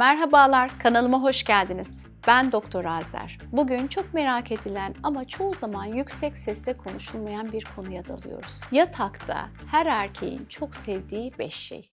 Merhabalar, kanalıma hoş geldiniz. Ben Doktor Azer. Bugün çok merak edilen ama çoğu zaman yüksek sesle konuşulmayan bir konuya dalıyoruz. Yatakta her erkeğin çok sevdiği 5 şey.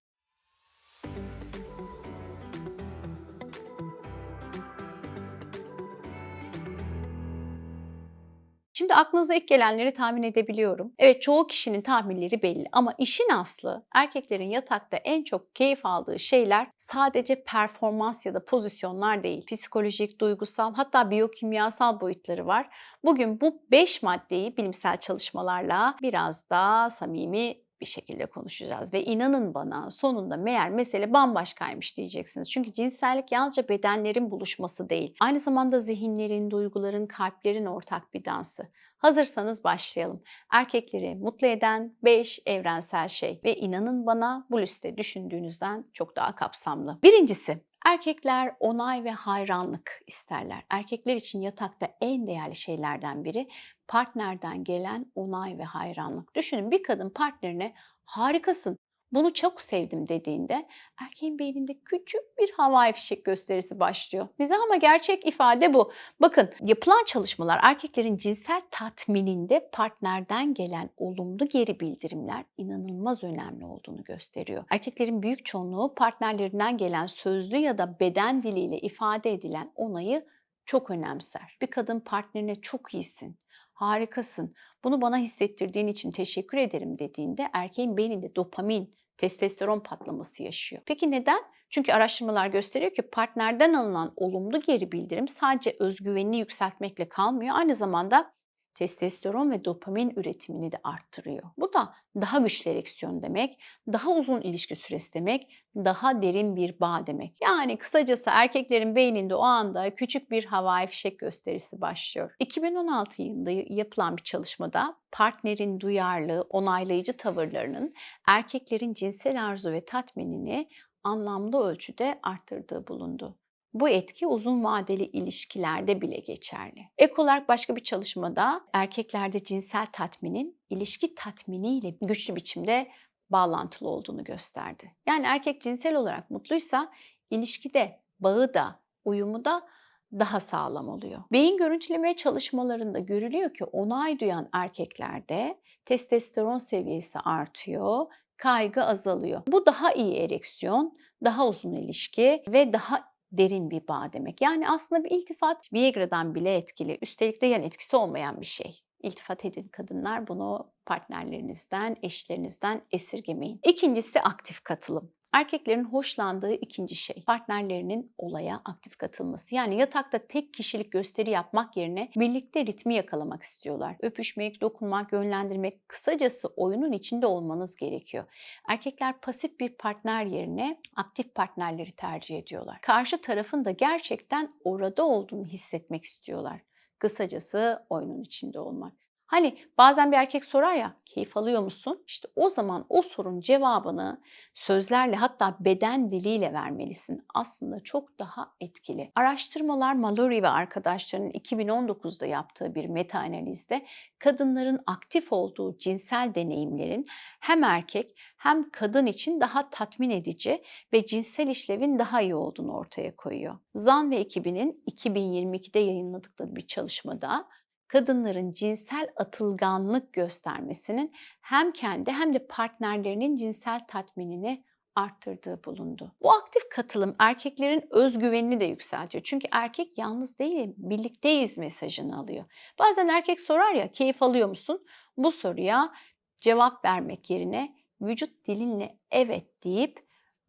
Şimdi aklınıza ilk gelenleri tahmin edebiliyorum. Evet çoğu kişinin tahminleri belli ama işin aslı erkeklerin yatakta en çok keyif aldığı şeyler sadece performans ya da pozisyonlar değil. Psikolojik, duygusal hatta biyokimyasal boyutları var. Bugün bu 5 maddeyi bilimsel çalışmalarla biraz daha samimi bir şekilde konuşacağız ve inanın bana sonunda meğer mesele bambaşkaymış diyeceksiniz. Çünkü cinsellik yalnızca bedenlerin buluşması değil. Aynı zamanda zihinlerin, duyguların, kalplerin ortak bir dansı. Hazırsanız başlayalım. Erkekleri mutlu eden 5 evrensel şey ve inanın bana bu liste düşündüğünüzden çok daha kapsamlı. Birincisi Erkekler onay ve hayranlık isterler. Erkekler için yatakta en değerli şeylerden biri partnerden gelen onay ve hayranlık. Düşünün bir kadın partnerine harikasın, bunu çok sevdim dediğinde erkeğin beyninde küçük bir havai fişek gösterisi başlıyor. Bize ama gerçek ifade bu. Bakın yapılan çalışmalar erkeklerin cinsel tatmininde partnerden gelen olumlu geri bildirimler inanılmaz önemli olduğunu gösteriyor. Erkeklerin büyük çoğunluğu partnerlerinden gelen sözlü ya da beden diliyle ifade edilen onayı çok önemser. Bir kadın partnerine çok iyisin, harikasın, bunu bana hissettirdiğin için teşekkür ederim dediğinde erkeğin beyninde dopamin, testosteron patlaması yaşıyor. Peki neden? Çünkü araştırmalar gösteriyor ki partnerden alınan olumlu geri bildirim sadece özgüvenini yükseltmekle kalmıyor. Aynı zamanda testosteron ve dopamin üretimini de arttırıyor. Bu da daha güçlü ereksiyon demek, daha uzun ilişki süresi demek, daha derin bir bağ demek. Yani kısacası erkeklerin beyninde o anda küçük bir havai fişek gösterisi başlıyor. 2016 yılında yapılan bir çalışmada partnerin duyarlı, onaylayıcı tavırlarının erkeklerin cinsel arzu ve tatminini anlamlı ölçüde arttırdığı bulundu. Bu etki uzun vadeli ilişkilerde bile geçerli. Ek olarak başka bir çalışmada erkeklerde cinsel tatminin ilişki tatminiyle güçlü biçimde bağlantılı olduğunu gösterdi. Yani erkek cinsel olarak mutluysa ilişkide bağı da uyumu da daha sağlam oluyor. Beyin görüntüleme çalışmalarında görülüyor ki onay duyan erkeklerde testosteron seviyesi artıyor, kaygı azalıyor. Bu daha iyi ereksiyon, daha uzun ilişki ve daha derin bir bağ demek. Yani aslında bir iltifat Viagra'dan bile etkili. Üstelik de yan etkisi olmayan bir şey. İltifat edin kadınlar bunu partnerlerinizden, eşlerinizden esirgemeyin. İkincisi aktif katılım. Erkeklerin hoşlandığı ikinci şey partnerlerinin olaya aktif katılması. Yani yatakta tek kişilik gösteri yapmak yerine birlikte ritmi yakalamak istiyorlar. Öpüşmek, dokunmak, yönlendirmek, kısacası oyunun içinde olmanız gerekiyor. Erkekler pasif bir partner yerine aktif partnerleri tercih ediyorlar. Karşı tarafın da gerçekten orada olduğunu hissetmek istiyorlar. Kısacası oyunun içinde olmak. Hani bazen bir erkek sorar ya keyif alıyor musun? İşte o zaman o sorunun cevabını sözlerle hatta beden diliyle vermelisin. Aslında çok daha etkili. Araştırmalar Mallory ve arkadaşlarının 2019'da yaptığı bir meta analizde kadınların aktif olduğu cinsel deneyimlerin hem erkek hem kadın için daha tatmin edici ve cinsel işlevin daha iyi olduğunu ortaya koyuyor. Zan ve ekibinin 2022'de yayınladıkları bir çalışmada kadınların cinsel atılganlık göstermesinin hem kendi hem de partnerlerinin cinsel tatminini arttırdığı bulundu. Bu aktif katılım erkeklerin özgüvenini de yükseltiyor. Çünkü erkek yalnız değil, birlikteyiz mesajını alıyor. Bazen erkek sorar ya, keyif alıyor musun? Bu soruya cevap vermek yerine vücut dilinle evet deyip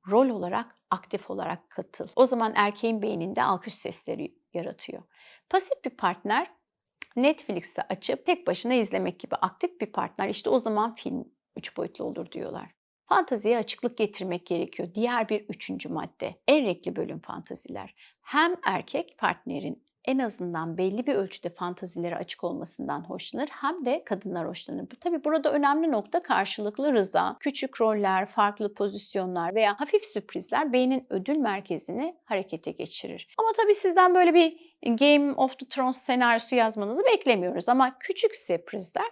rol olarak aktif olarak katıl. O zaman erkeğin beyninde alkış sesleri yaratıyor. Pasif bir partner Netflix'te açıp tek başına izlemek gibi aktif bir partner işte o zaman film üç boyutlu olur diyorlar. Fanteziye açıklık getirmek gerekiyor. Diğer bir üçüncü madde. En renkli bölüm fantaziler. Hem erkek partnerin en azından belli bir ölçüde fantazilere açık olmasından hoşlanır hem de kadınlar hoşlanır. Tabi burada önemli nokta karşılıklı rıza, küçük roller, farklı pozisyonlar veya hafif sürprizler beynin ödül merkezini harekete geçirir. Ama tabi sizden böyle bir Game of the Thrones senaryosu yazmanızı beklemiyoruz ama küçük sürprizler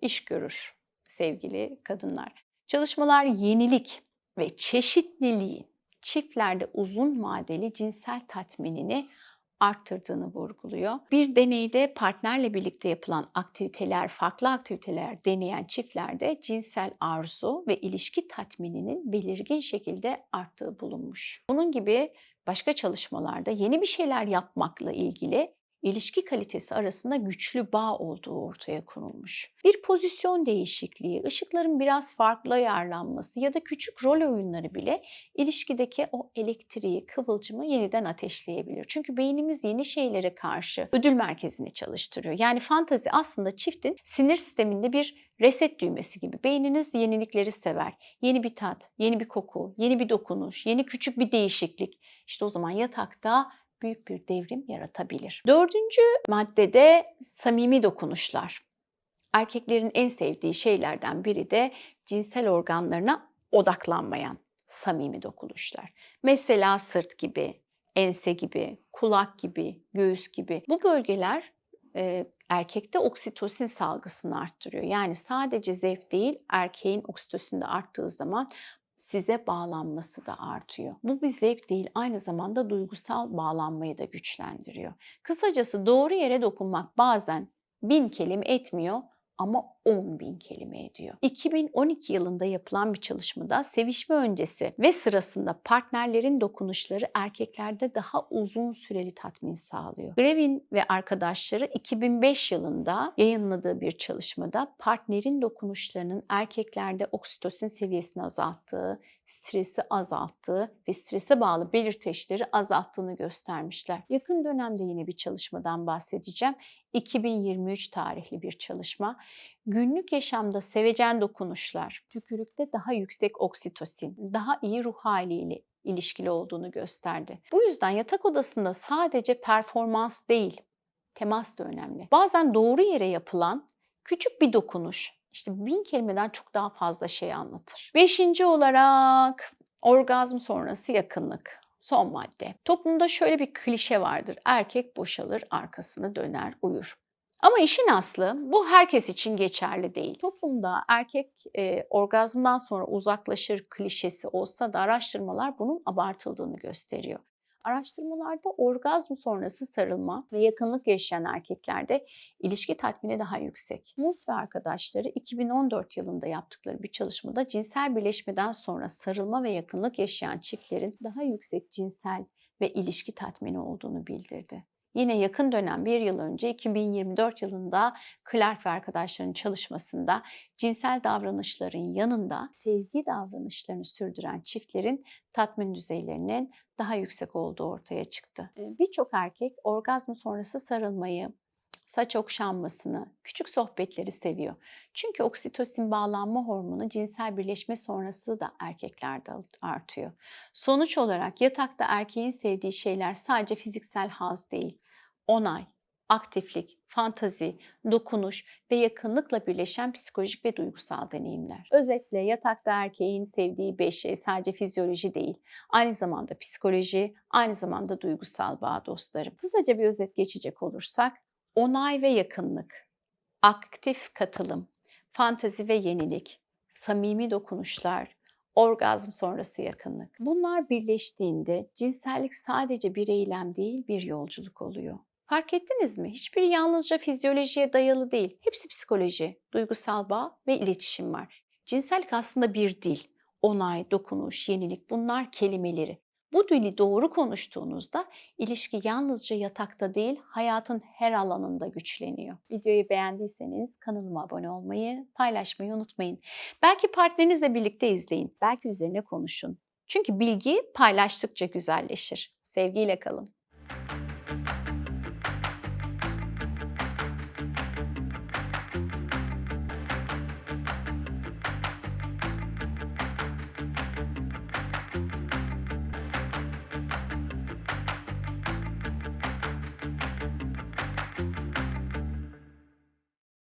iş görür sevgili kadınlar. Çalışmalar yenilik ve çeşitliliğin çiftlerde uzun vadeli cinsel tatminini arttırdığını vurguluyor. Bir deneyde partnerle birlikte yapılan aktiviteler, farklı aktiviteler deneyen çiftlerde cinsel arzu ve ilişki tatmininin belirgin şekilde arttığı bulunmuş. Bunun gibi başka çalışmalarda yeni bir şeyler yapmakla ilgili ilişki kalitesi arasında güçlü bağ olduğu ortaya konulmuş. Bir pozisyon değişikliği, ışıkların biraz farklı ayarlanması ya da küçük rol oyunları bile ilişkideki o elektriği, kıvılcımı yeniden ateşleyebilir. Çünkü beynimiz yeni şeylere karşı ödül merkezini çalıştırıyor. Yani fantazi aslında çiftin sinir sisteminde bir reset düğmesi gibi. Beyniniz yenilikleri sever. Yeni bir tat, yeni bir koku, yeni bir dokunuş, yeni küçük bir değişiklik. İşte o zaman yatakta büyük bir devrim yaratabilir. Dördüncü maddede samimi dokunuşlar. Erkeklerin en sevdiği şeylerden biri de cinsel organlarına odaklanmayan samimi dokunuşlar. Mesela sırt gibi, ense gibi, kulak gibi, göğüs gibi. Bu bölgeler e, erkekte oksitosin salgısını arttırıyor. Yani sadece zevk değil, erkeğin oksitosin de arttığı zaman size bağlanması da artıyor. Bu bir zevk değil, aynı zamanda duygusal bağlanmayı da güçlendiriyor. Kısacası doğru yere dokunmak bazen bin kelime etmiyor ama 10 bin kelime ediyor. 2012 yılında yapılan bir çalışmada sevişme öncesi ve sırasında partnerlerin dokunuşları erkeklerde daha uzun süreli tatmin sağlıyor. Grevin ve arkadaşları 2005 yılında yayınladığı bir çalışmada partnerin dokunuşlarının erkeklerde oksitosin seviyesini azalttığı, stresi azalttığı ve strese bağlı belirteçleri azalttığını göstermişler. Yakın dönemde yine bir çalışmadan bahsedeceğim. 2023 tarihli bir çalışma günlük yaşamda sevecen dokunuşlar, tükürükte daha yüksek oksitosin, daha iyi ruh haliyle ilişkili olduğunu gösterdi. Bu yüzden yatak odasında sadece performans değil, temas da önemli. Bazen doğru yere yapılan küçük bir dokunuş, işte bin kelimeden çok daha fazla şey anlatır. Beşinci olarak orgazm sonrası yakınlık. Son madde. Toplumda şöyle bir klişe vardır. Erkek boşalır, arkasını döner, uyur. Ama işin aslı bu herkes için geçerli değil. Toplumda erkek e, orgazmdan sonra uzaklaşır klişesi olsa da araştırmalar bunun abartıldığını gösteriyor. Araştırmalarda orgazm sonrası sarılma ve yakınlık yaşayan erkeklerde ilişki tatmini daha yüksek. Mus ve arkadaşları 2014 yılında yaptıkları bir çalışmada cinsel birleşmeden sonra sarılma ve yakınlık yaşayan çiftlerin daha yüksek cinsel ve ilişki tatmini olduğunu bildirdi. Yine yakın dönem bir yıl önce 2024 yılında Clark ve arkadaşlarının çalışmasında cinsel davranışların yanında sevgi davranışlarını sürdüren çiftlerin tatmin düzeylerinin daha yüksek olduğu ortaya çıktı. Birçok erkek orgazm sonrası sarılmayı, saç okşanmasını, küçük sohbetleri seviyor. Çünkü oksitosin bağlanma hormonu cinsel birleşme sonrası da erkeklerde artıyor. Sonuç olarak yatakta erkeğin sevdiği şeyler sadece fiziksel haz değil, onay, aktiflik, fantazi, dokunuş ve yakınlıkla birleşen psikolojik ve duygusal deneyimler. Özetle yatakta erkeğin sevdiği beş şey sadece fizyoloji değil, aynı zamanda psikoloji, aynı zamanda duygusal bağ dostlarım. Kısaca bir özet geçecek olursak, onay ve yakınlık, aktif katılım, fantazi ve yenilik, samimi dokunuşlar, orgazm sonrası yakınlık. Bunlar birleştiğinde cinsellik sadece bir eylem değil bir yolculuk oluyor. Fark ettiniz mi? Hiçbiri yalnızca fizyolojiye dayalı değil. Hepsi psikoloji, duygusal bağ ve iletişim var. Cinsellik aslında bir dil. Onay, dokunuş, yenilik bunlar kelimeleri. Bu dili doğru konuştuğunuzda ilişki yalnızca yatakta değil, hayatın her alanında güçleniyor. Videoyu beğendiyseniz kanalıma abone olmayı, paylaşmayı unutmayın. Belki partnerinizle birlikte izleyin. Belki üzerine konuşun. Çünkü bilgi paylaştıkça güzelleşir. Sevgiyle kalın.